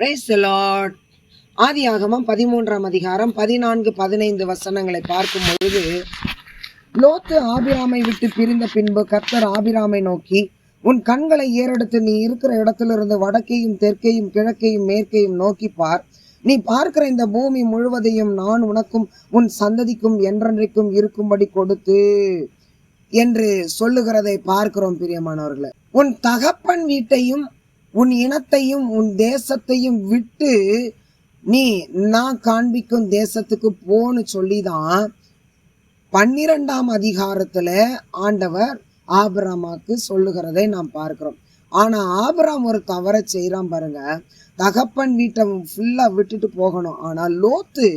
Price Lord ஆதி ஆகமம் பதிமூன்றாம் அதிகாரம் பதினான்கு பதினைந்து வசனங்களை பார்க்கும் பொழுது லோத்து ஆபிராமை விட்டு பிரிந்த பின்பு கர்த்தர் ஆபிராமை நோக்கி உன் கண்களை ஏறெடுத்து நீ இருக்கிற இடத்திலிருந்து வடக்கையும் தெற்கையும் கிழக்கையும் மேற்கையும் நோக்கி பார். நீ பார்க்கிற இந்த பூமி முழுவதையும் நான் உனக்கும் உன் சந்ததிக்கும் என்றென்றைக்கும் இருக்கும்படி கொடுத்து என்று சொல்லுகிறதை பார்க்கிறோம் பிரியமானவர்களை. உன் தகப்பன் வீட்டையும் உன் இனத்தையும் உன் தேசத்தையும் விட்டு நீ நான் காண்பிக்கும் தேசத்துக்கு போன்னு சொல்லிதான் பன்னிரெண்டாம் அதிகாரத்துல ஆண்டவர் ஆபிராமாக்கு சொல்லுகிறதை நாம் பார்க்கிறோம். ஆனா ஆபராம் ஒரு தவறை செய்யறான் பாருங்க. தகப்பன் வீட்டை ஃபுல்லா விட்டுட்டு போகணும். ஆனா லோத்து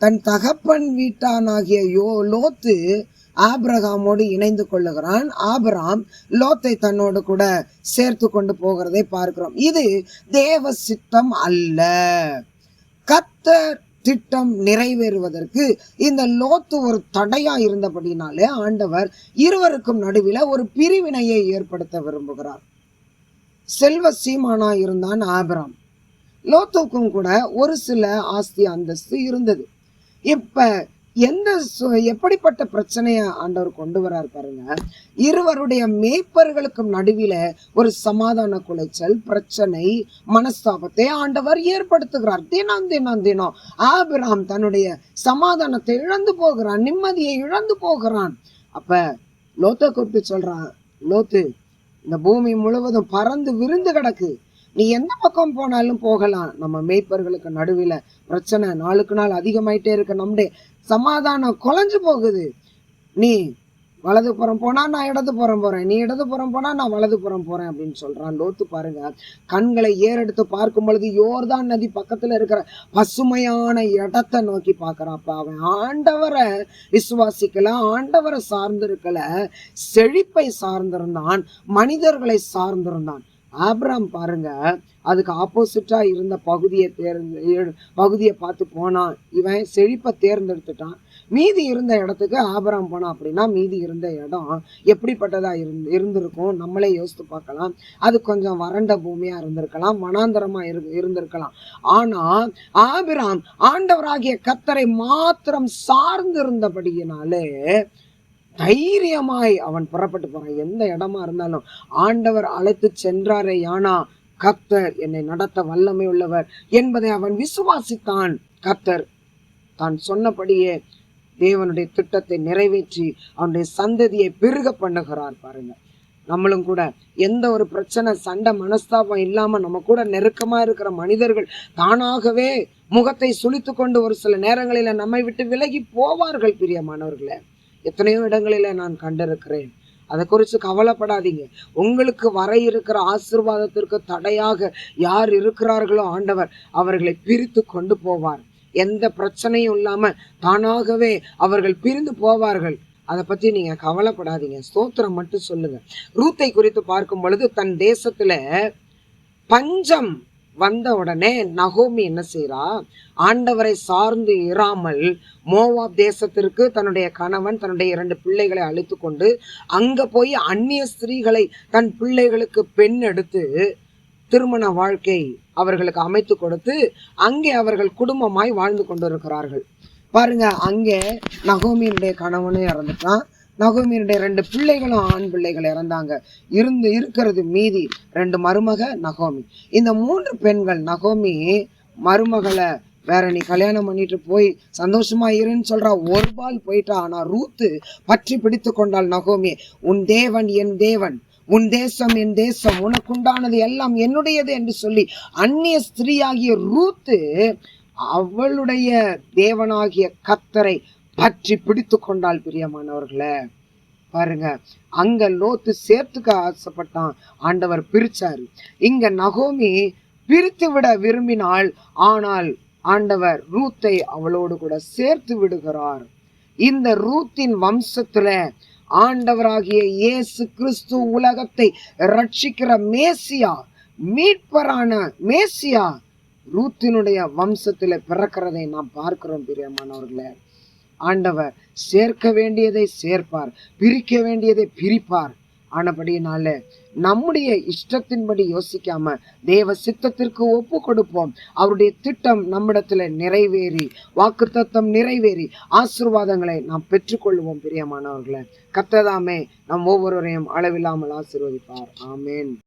தன் தகப்பன் வீட்டானாகிய யோ லோத்து ஆபிரகாமோடு இணைந்து கொள்ளுகிறான். ஆபிராம் லோத்தை தன்னோடு கூட சேர்த்து கொண்டு போகிறதை பார்க்கிறோம். இது தேவ சித்தம் அல்ல. கத்தர் திட்டம் நிறைவேறுவதற்கு இந்த லோத்து ஒரு தடையா இருந்தபடினாலே ஆண்டவர் இருவருக்கும் நடுவில் ஒரு பிரிவினையை ஏற்படுத்த விரும்புகிறார். செல்வ சீமானா இருந்தான் ஆபிராம். லோத்துக்கும் கூட ஒரு சில ஆஸ்தி அந்தஸ்து இருந்தது. இப்ப எந்த சு- எப்படிப்பட்ட பிரச்சனையை ஆண்டவர் கொண்டு வரார் பாருங்க. இருவருடைய மேய்ப்பர்களுக்கும் நடுவில ஒரு சமாதான குலைச்சல் பிரச்சனை மனஸ்தாபத்தை ஆண்டவர் ஏற்படுத்துகிறார். தினம் தினம் தினம் ஆபிராம் தன்னுடைய சமாதானத்தை இழந்து போகிறான் நிம்மதியை இழந்து போகிறான். அப்ப லோத்தை கூப்பிட்டு சொல்றான் லோத்து இந்த பூமி முழுவதும் பறந்து விருந்து கிடக்கு. நீ எந்த பக்கம் போனாலும் போகலாம். நம்ம மேய்ப்பர்களுக்கு நடுவில் பிரச்சனை நாளுக்கு நாள் அதிகமாயிட்டே இருக்க. நம்முடைய சமாதானம் குலைஞ்சு போகுது. நீ வலது புறம் போனால் நான் இடதுபுறம் போகிறேன் நீ இடது புறம் போனால் நான் வலது புறம் போகிறேன் அப்படின்னு சொல்கிறான் லோத்து பாருங்க. கண்களை ஏறெடுத்து பார்க்கும் பொழுது யோர்தான் நதி பக்கத்தில் இருக்கிற பசுமையான இடத்தை நோக்கி பார்க்குறான். அப்போ அவன் ஆண்டவரை விசுவாசிக்கல ஆண்டவரை சார்ந்திருக்கல. செழிப்பை சார்ந்திருந்தான் மனிதர்களை சார்ந்திருந்தான். ஆபிராம் பாருங்க அதுக்கு ஆப்போசிட்டாக இருந்த பகுதியை தேர்ந்து பகுதியை பார்த்து போனான். இவன் செழிப்பை தேர்ந்தெடுத்துட்டான். மீதி இருந்த இடத்துக்கு ஆபிராம் போனான் அப்படின்னா மீதி இருந்த இடம் எப்படிப்பட்டதாக இருந்து இருந்திருக்கும்? நம்மளே யோசித்து பார்க்கலாம். அது கொஞ்சம் வறண்ட பூமியாக இருந்திருக்கலாம் மனாந்தரமாக இரு இருந்திருக்கலாம். ஆனால் ஆபிராம் ஆண்டவராகிய கத்தரை மாத்திரம் சார்ந்திருந்தபடியினாலே தைரியமாய் அவன் புறப்பட்டு போறான் எந்த இடமா இருந்தாலும் ஆண்டவர் அழைத்து சென்றாரே யானா கர்த்தர் என்னை நடத்த வல்லமை உள்ளவர் என்பதை அவன் விசுவாசித்தான். கர்த்தர் தான் சொன்னபடியே தேவனுடைய திட்டத்தை நிறைவேற்றி அவனுடைய சந்ததியை பெருக பண்ணுகிறார் பாருங்க. நம்மளும் கூட எந்த ஒரு பிரச்சனை சண்டை மனஸ்தாபம் இல்லாம நம்ம கூட நெருக்கமா இருக்கிற மனிதர்கள் தானாகவே முகத்தை சுழித்து கொண்டு ஒரு சில நேரங்களில நம்மை விட்டு விலகி போவார்கள் பிரியமானவர்களே. எத்தனையோ இடங்களில் நான் கண்டிருக்கிறேன். அதை குறித்து கவலைப்படாதீங்க. உங்களுக்கு வர இருக்கிற ஆசீர்வாதத்திற்கு தடையாக யார் இருக்கிறார்களோ ஆண்டவர் அவர்களை பிரித்து கொண்டு போவார். எந்த பிரச்சனையும் இல்லாமல் தானாகவே அவர்கள் பிரிந்து போவார்கள். அதை பற்றி நீங்கள் கவலைப்படாதீங்க. ஸ்தோத்திரம் மட்டும் சொல்லுங்கள் ரூத்தை குறித்து பார்க்கும் பொழுது தன் தேசத்தில் பஞ்சம் வந்த உடனே நகோமி என்ன செய்கிறா ஆண்டவரை சார்ந்து இராமல் மோவாப் தேசத்திற்கு தன்னுடைய கணவன் தன்னுடைய இரண்டு பிள்ளைகளை அழைத்து கொண்டு அங்கே போய் அந்நிய ஸ்திரீகளை தன் பிள்ளைகளுக்கு பெண் எடுத்து திருமண வாழ்க்கை அவர்களுக்கு அமைத்து கொடுத்து அங்கே அவர்கள் குடும்பமாய் வாழ்ந்து கொண்டிருக்கிறார்கள். பாருங்க அங்கே நகோமியினுடைய கணவனும் இறந்துட்டான். நகோமியினுடைய ரெண்டு பிள்ளைகளும் ஆண் பிள்ளைகள் இறந்தாங்க. இருந்து இருக்கிறது மீதி ரெண்டு மருமக நகோமி. இந்த மூன்று பெண்கள் நகோமி மருமகளை வேற நீ கல்யாணம் பண்ணிட்டு போய் சந்தோஷமா இருன்னு சொல்றா. ஒரு பால் போயிட்டா ஆனா ரூத்து பற்றி பிடித்து கொண்டாள் நகோமி. உன் தேவன் என் தேவன் உன் தேசம் என் தேசம் உனக்குண்டானது எல்லாம் என்னுடையது என்று சொல்லி அந்நிய ஸ்திரீயாகிய ரூத்து அவளுடைய தேவனாகிய கத்தரை பற்றி பிடித்து கொண்டாள் பிரியமானவர்களே. பாருங்க அங்க லோத்து சேர்த்துக்க ஆசைப்பட்டான். ஆண்டவர் பிரிச்சாரு. இங்க நகோமி பிரித்து விட விரும்பினாள். ஆனால் ஆண்டவர் ரூத்தை அவளோடு கூட சேர்த்து விடுகிறார். இந்த ரூத்தின் வம்சத்துல ஆண்டவராகிய இயேசு கிறிஸ்து உலகத்தை ரட்சிக்கிற மேசியா மீட்பரான மேசியா ரூத்தினுடைய வம்சத்துல பிறக்கிறதை நாம் பார்க்கிறோம் பிரியமானவர்களே. ஆண்டவர் சேர்க்க வேண்டியதை சேர்ப்பார் பிரிக்க வேண்டியதை பிரிப்பார். ஆனபடியினால நம்முடைய இஷ்டத்தின்படி யோசிக்காம தேவ சித்தத்திற்கு ஒப்பு கொடுப்போம். அவருடைய திட்டம் நம்மிடத்துல நிறைவேறி வாக்குத்தத்தம் நிறைவேறி ஆசீர்வாதங்களை நாம் பெற்றுக்கொள்வோம். பிரியமானவர்களை கத்ததாமே நம் ஒவ்வொருவரையும் அளவில்லாமல் ஆசீர்வதிப்பார். ஆமேன்.